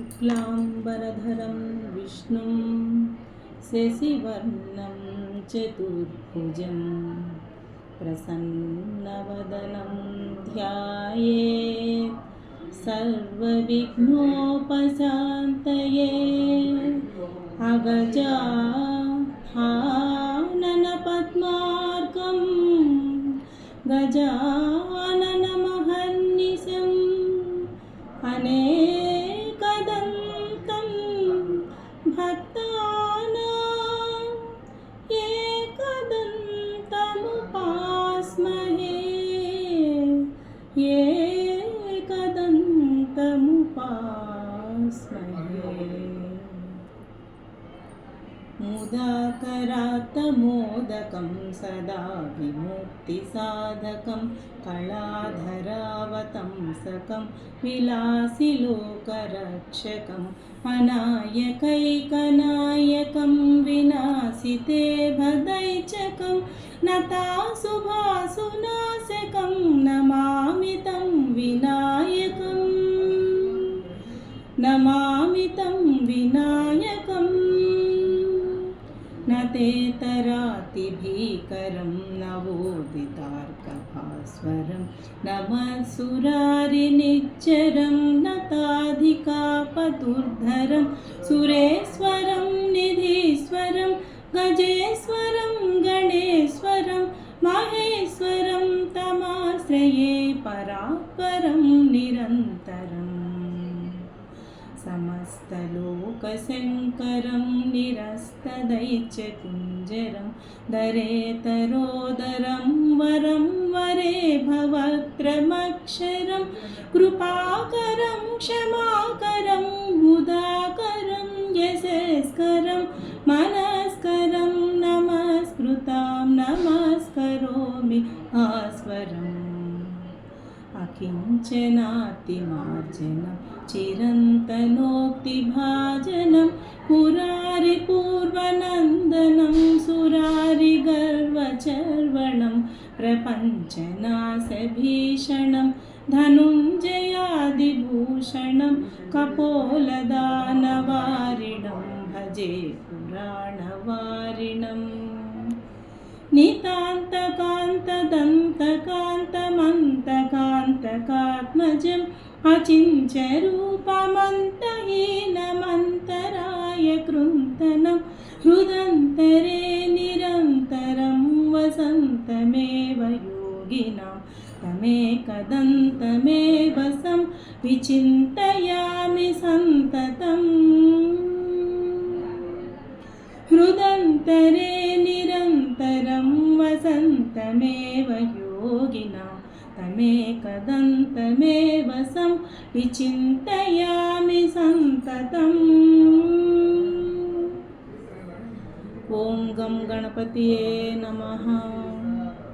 शुक्लाम्बरधरं विष्णुं शशिवर्णं चतुर्भुजं प्रसन्नवदनं ध्यायेत्। सर्वविघ्नोपशान्तये अगजा हाननपद्मार्कं गजाननमहर्निशम् अनेकदन्तं एकदन्तमुपास्महे मुदाकरात्तमोदकं सदा विमुक्तिसाधकं कलाधरावतंसकं विलासिलोकरक्षकम् अनायकैकनायकं विनाशिते भदैचकं नताशुभासुनाशकं స్థాపితం వినాయకం. నతేతరాతిభీకరం నవోదితార్కభాస్వరం నమసురారినిచ్చరం నతాధికాపదుర్ధరం. సురేశ్వరం నిధీశ్వరం గజేశ్వరం గణేశ్వరం మహేశ్వరం తమాశ్రయే పరాపరం నిరంతరం. समस्तलोकशङ्करं निरस्तदैत्यकुञ्जरं दरेतरोदरं वरं वरे भवक्रमक्षरं कृपाकरं क्षमाकरं मुदाकरं यशस्करं मनस्करं नमस्कृतां नमस्करोमि आस्वरम् अकिञ्चनातिमार्जनं चिरन्तनोक्तिभाजनं पुरारिपूर्वनन्दनं सुरारिगर्वचर्वणं प्रपञ्चनाशभीषणं धनुञ्जयादिभूषणं कपोलदानवारिणं भजे पुराणवारिणम् తారకాత్మజం అచించరూపమంతహీనమంతరాయ కృంతనం హృదంతరే నిరంతరం వసంతమేవ యోగినాం తమేకదంతమేవ సం విచింతయామి సంతతం. హృదంతరే నిరంతరం వసంతమేవ యోగినాం तमेकदन्तमेव सं विचिन्तयामि सन्ततम्। ॐ गं गणपतये नमः